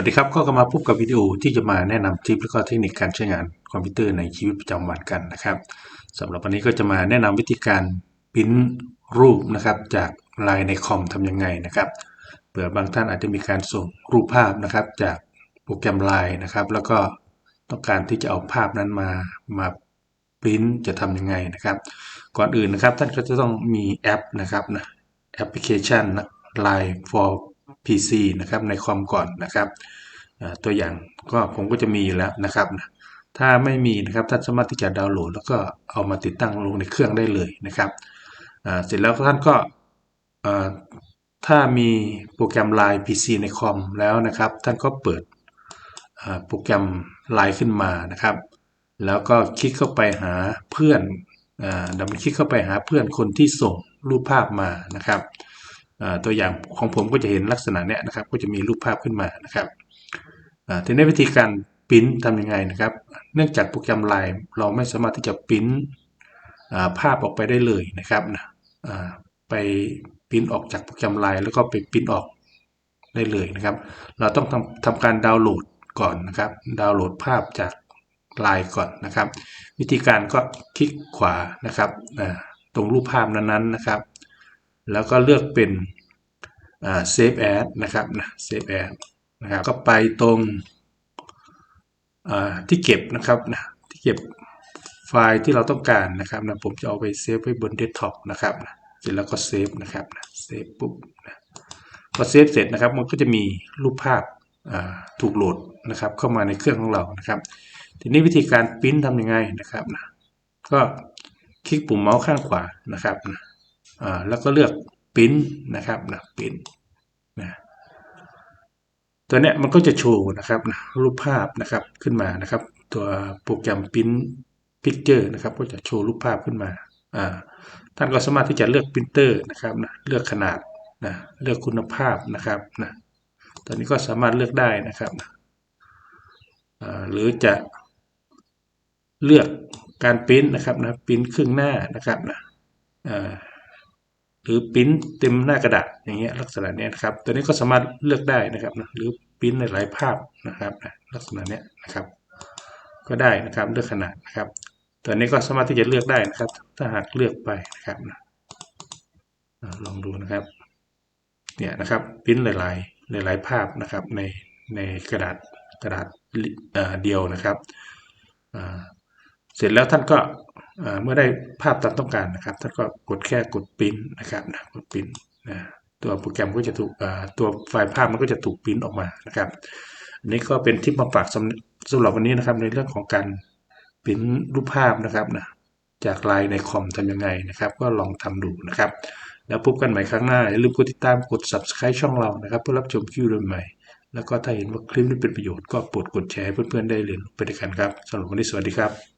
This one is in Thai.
วัสดีครับก็กลับมาพบกับวิดีโอที่จะมาแนะนำทิปและก็เทคนิคการใช้งานคอมพิวเตอร์ในชีวิตประจำวันกันนะครับสำหรับวันนี้ก็จะมาแนะนำวิธีการปริ้นรูปนะครับ จากไลน์ในคอมทำยังไงนะครับเผื่อบางท่านอาจจะมีการส่งรูปภาพนะครับ จากโปรแกรมไลน์นะครับ แล้วก็ต้องการที่จะเอาภาพนั้นมามาปริ้นจะทำยังไงนะครับ ก่อนอื่นนะครับท่านก็จะต้องมีแอปนะครับนะแอปพลิเคชัน Line for PC นะครับในคอมก่อนนะครับตัวอย่างก็ผมก็จะมีแล้วนะครับ ถ้าไม่มีนะครับท่านสามารถที่จะดาวน์โหลด แล้วก็เอามาติดตั้งลงในเครื่องได้เลยนะครับเสร็จแล้วท่านก็ถ้ามีโปรแกรม Line PC ในคอมแล้วนะครับ ท่านก็เปิดโปรแกรม Line ขึ้นมานะครับ แล้วก็คลิกเข้าไปหาเพื่อนดับเบิลคลิกเข้าไปหาเพื่อนคนที่ส่งรูปภาพมานะครับ ตัวอย่างของผมก็จะเห็นลักษณะเนี้ยนะครับ ก็จะมีรูปภาพขึ้นมานะครับทีนี้วิธีการปริ้นทำยังไงนะครับ เนื่องจากโปรแกรมไลน์เราไม่สามารถที่จะปริ้นภาพออกไปได้เลยนะครับไปปริ้นออกจากโปรแกรมไลน์แล้วก็ไปปริ้นออกได้เลยนะครับ เราต้องทำทำการดาวน์โหลดก่อนนะครับ ดาวน์โหลดภาพจากไลน์ก่อนนะครับ วิธีการก็คลิกขวานะครับตรงรูปภาพนั้นๆนะครับ แล้วก็เลือกเป็นเซฟแอดนะครับนะเซฟแอดนะครับก็ไปตรงที่เก็บนะครับนะที่เก็บไฟล์ที่เราต้องการนะครับนะผมจะเอาไปเซฟไว้บนเดสก์ท็อปนะครับนะเสร็จแล้วก็เซฟนะครับนะเซฟปุ๊บนะพอเซฟเสร็จนะครับมันก็จะมีรูปภาพถูกโหลดนะครับ เข้ามาในเครื่องของเรานะครับ ทีนี้วิธีการปริ้นทำยังไงนะครับนะก็คลิกปุ่มเมาส์ข้างขวานะครับนะ แล้วก็เลือกพิมพ์นะครับนะพิมพ์นะตัวเนี้ยมันก็จะโชว์นะครับนะรูปภาพนะครับขึ้นมานะครับ ตัวโปรแกรมพิมพ์พิกเจอร์นะครับ ก็จะโชว์รูปภาพขึ้นมาอ่าท่านก็สามารถที่จะเลือกพิมพ์เตอร์นะครับนะเลือกขนาดนะเลือกคุณภาพนะครับนะตอนนี้ก็สามารถเลือกได้นะครับนะหรือจะเลือกการพิมพ์นะครับนะพิมพ์ครึ่งหน้านะครับนะ หรือพิมพ์เต็มหน้ากระดาษอย่างเงี้ยลักษณะเนี้ยนะครับ ตัวนี้ก็สามารถเลือกได้นะครับนะหรือพิมพ์ในหลายภาพนะครับนะลักษณะเนี้ยนะครับ ก็ได้นะครับเลือกขนาดนะครับ ตัวนี้ก็สามารถที่จะเลือกได้นะครับ ถ้าหากเลือกไปนะครับนะลองดูนะครับเนี่ยนะครับพิมพ์หลายๆหลายๆภาพนะครับในในกระดาษกระดาษเดียวนะครับเสร็จแล้วท่านก็ เมื่อได้ภาพตามต้องการนะครับท่านก็กดแค่กดพิมพ์นะครับนะกดพิมพ์นะตัวโปรแกรมก็จะถูกตัวไฟล์ภาพมันก็จะถูกพิมพ์ออกมานะครับอันนี้ก็เป็นทิปมาฝากสำหรับวันนี้นะครับในเรื่องของการพิมพ์รูปภาพนะครับนะจากไลน์ในคอมทำยังไงนะครับ ก็ลองทำดูนะครับ แล้วพบกันใหม่ครั้งหน้าอย่าลืมกดติดตามกด subscribe ช่องเรานะครับ เพื่อรับชมคลิปใหม่แล้วก็ถ้าเห็นว่าคลิปนี้เป็นประโยชน์ก็โปรดกดแชร์ให้เพื่อนๆได้เรียนไปด้วยกันครับสำหรับวันนี้สวัสดีครับ